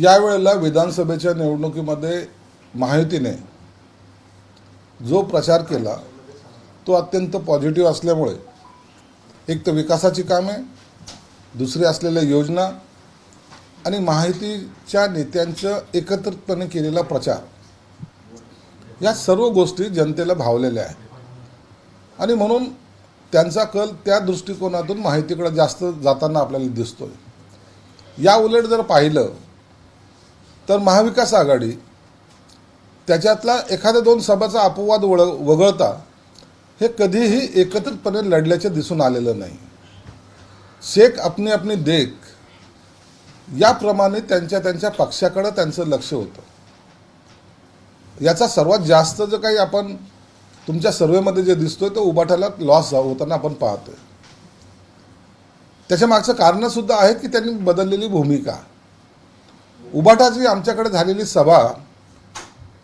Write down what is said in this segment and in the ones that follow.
यावेळेला विधानसभेच्या निवडणुकीमध्ये महायुतीने जो प्रचार केला तो अत्यंत पॉझिटिव्ह असल्यामुळे. एक तर विकासाची कामे दुसरी असलेल्या योजना आणि महायुतीच्या नेत्यांचं एकत्रितपणे केलेला प्रचार. या सर्व गोष्टी जनतेला भावलेल्या आहेत. आणि म्हणून त्यांचा कल त्या दृष्टिकोनातून माहितीकडे जास्त जाताना आपल्याला दिसतोय. या उलट जर पाहिलं तर महाविकास आघाडी त्याच्यातला एखाद्या दोन सभाचा अपवाद वळ वगळता हे कधीही एकत्रितपणे लढल्याचे दिसून आलेलं नाही. शेख अपनी अपनी देख याप्रमाणे त्यांच्या त्यांच्या पक्षाकडं त्यांचं लक्ष होतं. याचा सर्वात जास्त जो काही आपण तुमच्या सर्वेमध्ये जे दिसतोय तो उबाठाला लॉस होताना आपण पाहतोय. त्याच्या मागचं कारणसुद्धा आहे की त्यांनी बदललेली भूमिका. उबाठाची आमच्याकडे झालेली सभा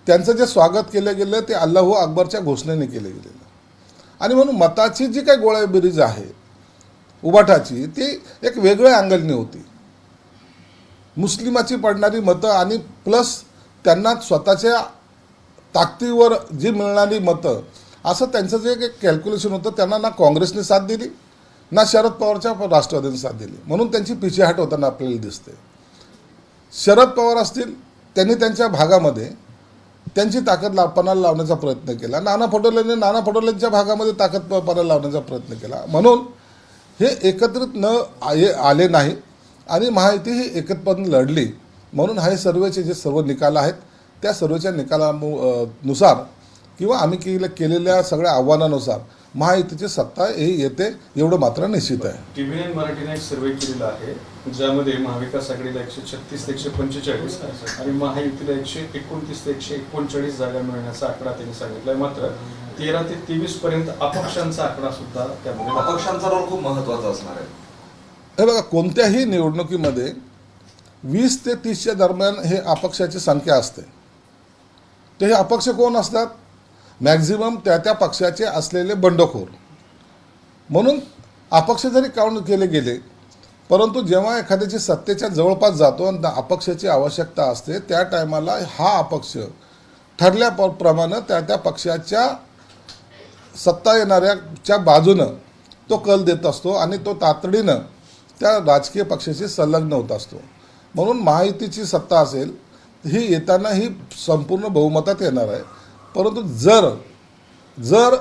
त्यांचं जे स्वागत केलं गेलं ते अल्लाहू अकबरच्या घोषणेने केलं गेलेलं. आणि म्हणून मताची जी काही गोळ्याबिरीज आहे उबाटाची ती एक वेगळ्या अँगलने होती. मुस्लिमाची पडणारी मतं आणि प्लस त्यांना स्वतःच्या ताकदीवर जी मिळणारी मतं असं त्यांचं जे एक कॅल्क्युलेशन होतं त्यांना ना काँग्रेसने साथ दिली ना शरद पवारच्या राष्ट्रवादीने साथ दिली. म्हणून त्यांची पिछेहाट होताना आपल्याला दिसते. शरद पवार असतील त्यांनी त्यांच्या भागामध्ये त्यांची ताकद ला पणाला लावण्याचा प्रयत्न केला. नाना पटोलेंनी नाना पटोलेंच्या भागामध्ये ताकद पणाला लावण्याचा प्रयत्न केला. म्हणून हे एकत्रित न आये आले नाही आणि महायुती ही एकत्रपणे लढली. म्हणून हे सर्वेचे जे सर्व निकाल आहेत त्या सर्वेच्या निकालानुसार किंवा आम्ही केले केलेल्या सगळ्या आव्हानानुसार महायुतीची सत्ता हे येते एवढं मात्र निश्चित आहे. टीव्हीएन मराठीने एक सर्वे केलेला आहे. ज्यामध्ये महाविकास आघाडीला एकशे छत्तीस ते एकशे पंचेचाळीस आणि महायुतीला एकशे एकोणतीस ते एकशे एकोणचाळीस जागा मिळण्याचा आकडा त्यांनी सांगितलाय. मात्र तेरा ते तेवीस पर्यंत अपक्षांचा आकडा सुद्धा त्यामध्ये. अपक्षांचा रोल खूप महत्त्वाचा असणार आहे. हे बघा कोणत्याही निवडणुकीमध्ये वीस ते तीसच्या दरम्यान हे अपक्षाची संख्या असते. तर हे अपक्ष कोण असतात? मॅक्झिमम त्या त्या पक्षाचे असलेले बंडखोर. म्हणून अपक्ष जरी काउंट केले गेले परंतु जेव्हा एखाद्याची सत्तेच्या जवळपास जातो आणि अपक्षाची आवश्यकता असते त्या टायमाला हा अपक्ष ठरल्याप्रमाणे त्या त्या पक्षाच्या सत्ता येणाऱ्याच्या बाजूनं तो कल देत असतो आणि तो तातडीनं त्या राजकीय पक्षाशी संलग्न होत असतो. म्हणून महायुतीची सत्ता असेल ही येताना ही संपूर्ण बहुमतात येणार आहे. परंतु जर जर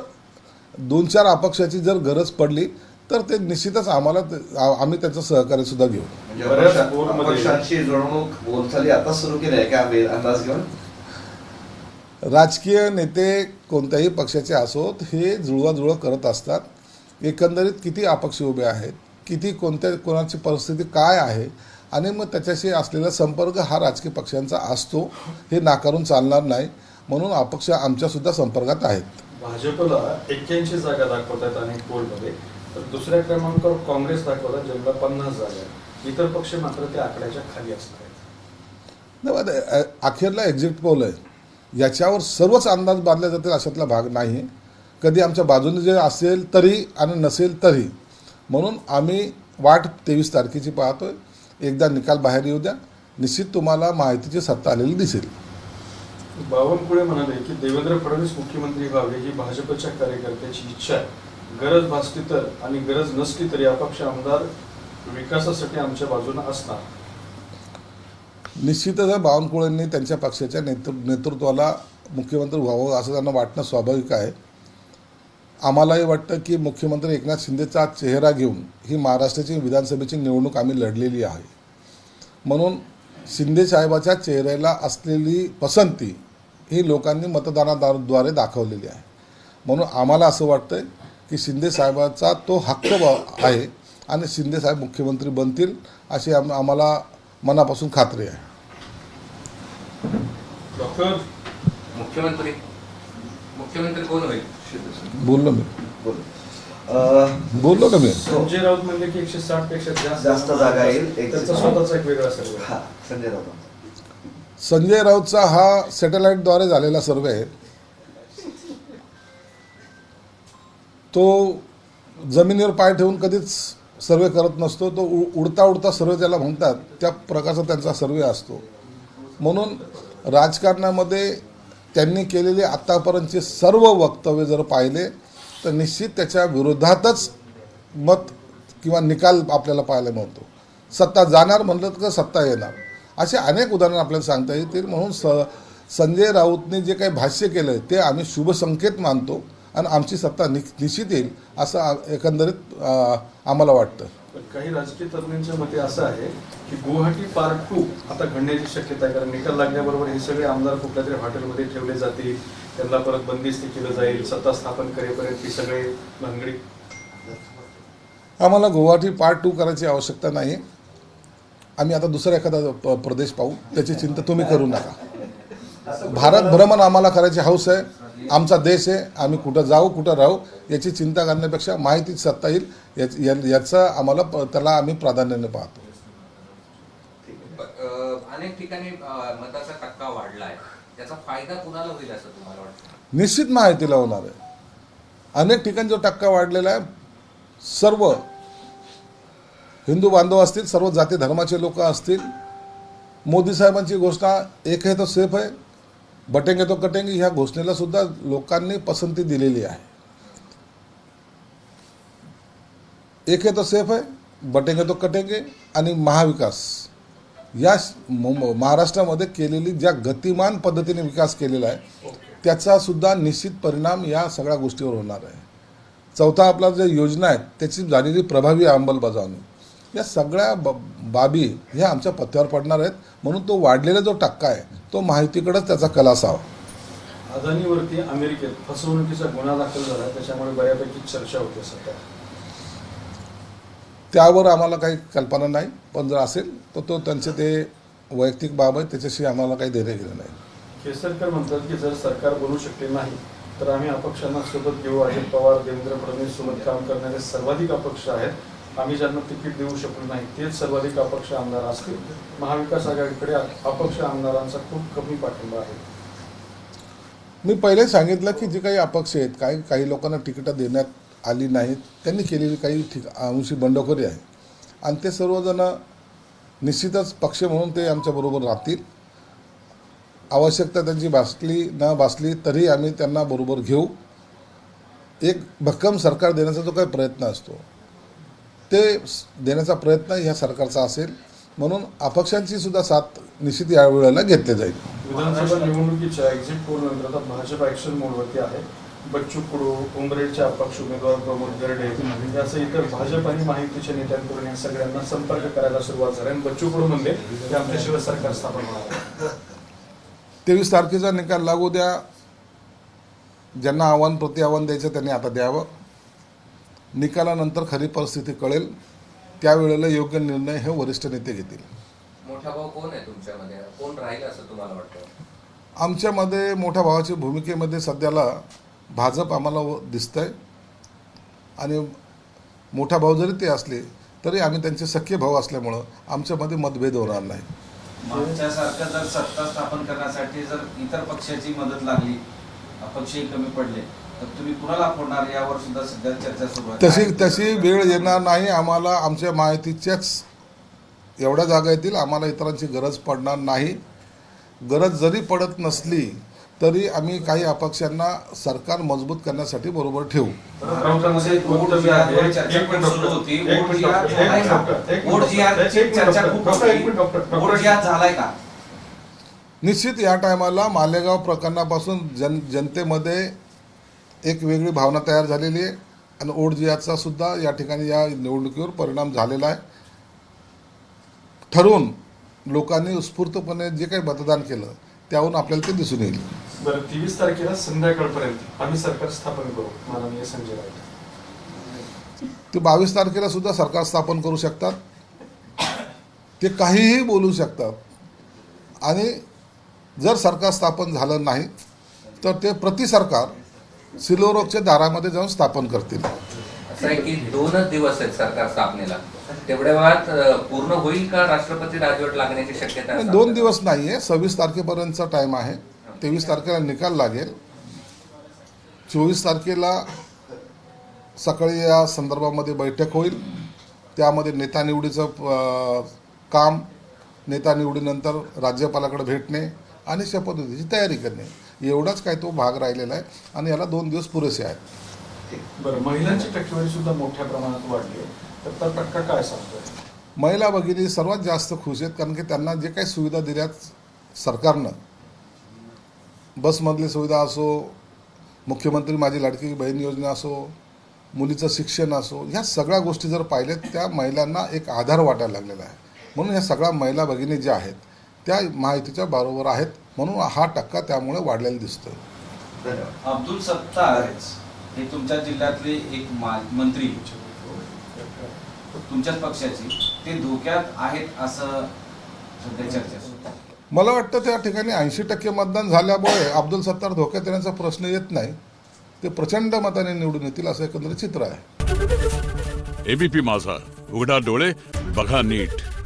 दोन चार अपक्षाची जर गरज पडली तर ते निश्चितच आम्हाला आम्ही त्याचं सहकार्य सुद्धा घेऊ. म्हणजे राजकीय नेते कोणत्याही पक्षाचे असोत हे जुळवाजुळव करत असतात. एकंदरीत किती अपक्ष उभे आहेत? किती कोणत्या कोणाची परिस्थिती काय आहे? आणि मग त्याच्याशी असलेला संपर्क हा राजकीय पक्षांचा असतो हे नाकारून चालणार नाही. म्हणून अपक्ष आमच्यासुद्धा संपर्कात आहेत. भाजपला एक्क्याऐंशी जागा दाखवत आहेत अनेक पोलमध्ये तर दुसऱ्या क्रमांकावर काँग्रेस दाखवतात ज्यांना पन्नास जागा. इतर पक्ष मात्र त्या आकड्याच्या खाली असणार आहेत अखेरला एक्झिट पोल आहे. याच्यावर सर्वच अंदाज बांधले जातील अशातला भाग नाही. कधी आमच्या बाजूने जे असेल तरी आणि नसेल तरी. म्हणून आम्ही वाट तेवीस तारखेची पाहतोय. एकदा निकाल बाहेर येऊ द्या. निश्चित तुम्हाला माहितीची सत्ता आलेली दिसेल. बावनकुळे म्हणाले की देवेंद्र फडणवीस मुख्यमंत्री व्हावे ही भाजपच्या कार्यकर्त्याची इच्छा आहे. गरज भासली तर आणि गरज नसली तरी अपक्ष आमदार विकासासाठी आमच्या बाजूने असणार. निश्चितच बावनकुळेंनी त्यांच्या पक्षाच्या नेतृ नेतृत्वाला मुख्यमंत्री व्हावं असं त्यांना वाटणं स्वाभाविक आहे. आम्हालाही वाटतं की मुख्यमंत्री एकनाथ शिंदेचा चेहरा घेऊन ही महाराष्ट्राची विधानसभेची निवडणूक आम्ही लढलेली आहे. म्हणून शिंदे साहेबाच्या चेहऱ्याला असलेली पसंती ही लोकांनी मतदानाद्वारे दाखवलेली आहे. म्हणून आम्हाला असं वाटतंय की शिंदे साहेबाचा तो हक्क आहे आणि शिंदे साहेब मुख्यमंत्री बनतील अशी आम आम्हाला मनापासून खात्री आहे. डॉक्टर मुख्यमंत्री. मुख्यमंत्री कोण होईल? बोललो मी. बोल. अं, बोललो ना मी. संजय राऊत म्हणले की एकशे साठपेक्षा जास्त जास्त जागा येईल. त्याचा. स्वतःचा एक वेगळा सर्व. हा संजय राऊत. संजय राऊतचा हा सॅटेलाईटद्वारे झालेला सर्वे आहे. तो जमिनीवर पाय ठेवून कधीच सर्वे करत नसतो तो उ- उडता उडता सर्वे ज्याला म्हणतात त्या प्रकारचा त्यांचा सर्वे असतो. म्हणून राजकारणामध्ये त्यांनी केलेले आत्तापर्यंतचे सर्व वक्तव्य जर पाहिले तर निश्चित त्याच्या विरोधातच मत किंवा निकाल आपल्याला पाहायला मिळतो. सत्ता जाणार म्हणलं तर सत्ता येणार. असे अनेक उदाहरणं आपल्याला सांगता येतील. म्हणून स संजय राऊतने जे काही भाष्य केलं आहे ते आम्ही शुभसंकेत मानतो. आणि आमची सत्ता नि निश्चित येईल असं एकंदरीत आम्हाला वाटतं. पण काही राजकीय तज्ज्ञांच्या मते असं आहे की गुवाहाटी पार्ट टू आता घडण्याची शक्यता आहे. कारण निकाल लागल्याबरोबर हे सगळे आमदार कुठल्या तरी हॉटेलमध्ये ठेवले जातील. त्यांना परत बंदिस्त केलं जाईल. सत्ता स्थापन करेपर्यंत ही सगळे भानगडी आम्हाला गुवाहाटी पार्ट टू करायची आवश्यकता नाही. आम्ही आता दुसरा एखादा प- प्रदेश पाहू. त्याची चिंता तुम्ही करू नका. भारत भ्रमण आम्हाला करायची हौस आहे. आमचा देश आहे आम्ही कुठं जाऊ कुठं राहू याची चिंता करण्यापेक्षा माहितीच सत्ता येईल याच- आम्हाला त्याला आम्ही प्राधान्याने पाहतो. अनेक ठिकाणी मताचा टक्का वाढलाय. त्याचा फायदा कुणाला होईल असं तुम्हाला वाटतं? निश्चित माहितीला होणार आहे. अनेक ठिकाणी जो टक्का वाढलेला आहे सर्व हिंदू बांधव असतील सर्व जाती धर्माचे लोक असतील मोदी साहेबांची घोषणा एक आहे तो सेफ आहे. बटेंगे तो कटेंगे ह्या घोषणेला सुद्धा लोकांनी पसंती दिलेली आहे. एक आहे तो सेफ आहे बटेंगे तो कटेंगे आणि महाविकास. या महाराष्ट्रामध्ये केलेली ज्या गतिमान पद्धतीने विकास केलेला आहे त्याचा सुद्धा निश्चित परिणाम या सगळ्या गोष्टीवर होणार आहे. चौथा आपला ज्या योजना आहेत त्याची झालेली प्रभावी अंमलबजावणी. या सगळ्या ब बाबी ह्या आमच्या पथ्यावर पडणार आहेत म्हणून तो वाढलेला जो टक्का आहे तो माहितीकडेच त्याचा कल असावा. अदानीवरती अमेरिकेत फसवणुकीचा गुन्हा दाखल झाला त्याच्यामुळे बऱ्यापैकी चर्चा होते सध्या. त्यावर आम्हाला काही कल्पना नाही पण जर असेल तर तो त्यांचे ते वैयक्तिक बाब आहे त्याच्याशी आम्हाला काही देणे घेणं नाही. केसरकर म्हणतात की जर सरकार बनू शकले नाही तर आम्ही अपक्षांना सोबत घेऊ. अजित पवार देवेंद्र फडणवीस सोबत काम करणारे सर्वाधिक अपक्ष आहेत. आम्ही ज्यांना तिकीट देऊ शकलो नाही तेच सर्वाधिक अपक्ष आमदार असतील. महाविकास आघाडीकडे अपक्ष आमदारांचा खूप कमी पाठिंबा आहे. मी पहिले सांगितलं की जे काही अपक्ष आहेत काही काही लोकांना तिकीटं देण्यात आली नाहीत. त्यांनी केलेली काही ठिक अंशी बंडखोरी आहे. आणि ते सर्वजण निश्चितच पक्ष म्हणून ते आमच्याबरोबर राहतील. आवश्यकता त्यांची भासली न भासली तरी आम्ही त्यांना बरोबर घेऊ. एक भक्कम सरकार देण्याचा जो काही प्रयत्न असतो ते देण्याचा प्रयत्न ह्या सरकारचा असेल. म्हणून अपक्षांची सुद्धा साथ निश्चित या वेळेला घेतली जाईल. विधानसभा निवडणुकीच्या एक्झिट पोल नंतर आता भाजप ऍक्शन मोडवरती आहे. बच्चू कडू उमरेडचे अपक्ष उमेदवार प्रमोद गरडे यासह इतर भाजप आणि माहितीच्या नेत्यांकडून या सगळ्यांना संपर्क करायला सुरुवात झाली आणि बच्चू कडू म्हणले की आमच्याशिवाय सरकार स्थापन होणार. तेवीस तारखेचा निकाल लागू द्या. ज्यांना आव्हान प्रति आव्हान द्यायचं त्यांनी आता द्यावं. निकालानंतर खरी परिस्थिती कळेल. त्यावेळेला योग्य निर्णय हे वरिष्ठ नेते घेतील. मोठा भाऊ कोण आहे तुमच्यामध्ये? कोण राहील असं तुम्हाला वाटतं? आमच्यामध्ये मोठ्या भावाच्या भूमिकेमध्ये सध्याला भाजप आम्हाला व- दिसतंय. आणि मोठा भाऊ जरी ते असले तरी आम्ही त्यांचे सख्खे भाऊ असल्यामुळं आमच्यामध्ये मतभेद होणार नाही. मागच्यासारखं जर सत्ता स्थापन करण्यासाठी जर इतर पक्षाची मदत लागली अपक्षही कमी पडले तर तुम्ही कुणाला फोडणार? यावर सुद्धा सध्या चर्चा सुरू आहे. तशी तशी वेळ येणार नाही. आम्हाला आमच्या माहितीच्याच एवढ्या जागा येतील. आम्हाला इतरांची गरज पडणार नाही. गरज जरी पडत नसली तरी आम्ही काही अपक्षांना सरकार मजबूत करण्यासाठी बरोबर ठेवू. निश्चित या टायमाला मालेगाव प्रकरणापासून जन जनतेमध्ये एक वेगळी भावना तयार झालेली आहे आणि ओढ जिहादचा सुद्धा या ठिकाणी या निवडणुकीवर परिणाम झालेला आहे. ठरवून लोकांनी उत्स्फूर्तपणे जे काही मतदान केलं त्याहून आपल्याला ते दिसून येईल. बरं तेवीस तारखेला संध्याकाळपर्यंत आम्ही सरकार स्थापन करू माननीय संजय राऊत. ते बावीस तारखेला सुद्धा सरकार स्थापन करू शकतात. ते काहीही बोलू शकतात. आणि जर सरकार स्थापन झालं नाही तर ते प्रति सरकार सिलोरोगच्या दारामध्ये जाऊन स्थापन करतील. असं आहे की दोनच दिवस आहेत सरकार स्थापनेला. तेवढ्या वेळात पूर्ण होईल का राष्ट्रपती राजवट लागण्याची शक्यता आहे? दोन दिवस नाही आहे सव्वीस तारखेपर्यंतचा टाईम आहे. तेवीस तारखेला निकाल लागेल. चोवीस तारखेला सकाळी या संदर्भामध्ये बैठक होईल. त्यामध्ये नेता निवडीचं अं, काम नेता निवडीनंतर राज्यपालाकडे भेटणे आणि शपथविधीची तयारी करणे. एवढाच काय तो भाग राहिलेला आहे आणि याला दोन दिवस पुरेसे आहेत. बरं महिलांची टक्केवारी सुद्धा मोठ्या प्रमाणात वाढली आहे. तर टक्का काय सांगतोय? महिला भगिनी सर्वात जास्त खुश आहेत कारण की त्यांना जे काही सुविधा दिल्यात सरकारनं बसमधली सुविधा असो मुख्यमंत्री माझी लाडकी बहीण योजना असो मुलीचं शिक्षण असो ह्या सगळ्या गोष्टी जर पाहिल्यात त्या महिलांना एक आधार वाटायला लागलेला आहे. म्हणून ह्या सगळ्या महिला भगिनी ज्या आहेत त्या माहितीच्या बरोबर आहेत. म्हणून हा टक्का त्यामुळे वाढलेला दिसतोय. अब्दुल सत्तार हे तुमच्या जिल्ह्यातले एक मा- मंत्री. तुमच्याच पक्षाची. ते धोक्यात आहेत असं सध्या चर्चा. मला वाटतं त्या ठिकाणी ऐंशी टक्के मतदान झाल्यामुळे अब्दुल सत्तार धोक्यात येण्याचा प्रश्न येत नाही. ते प्रचंड मताने निवडून येतील असं एकंदरीत चित्र आहे. एबीपी माझा. उघडा डोळे बघा नीट.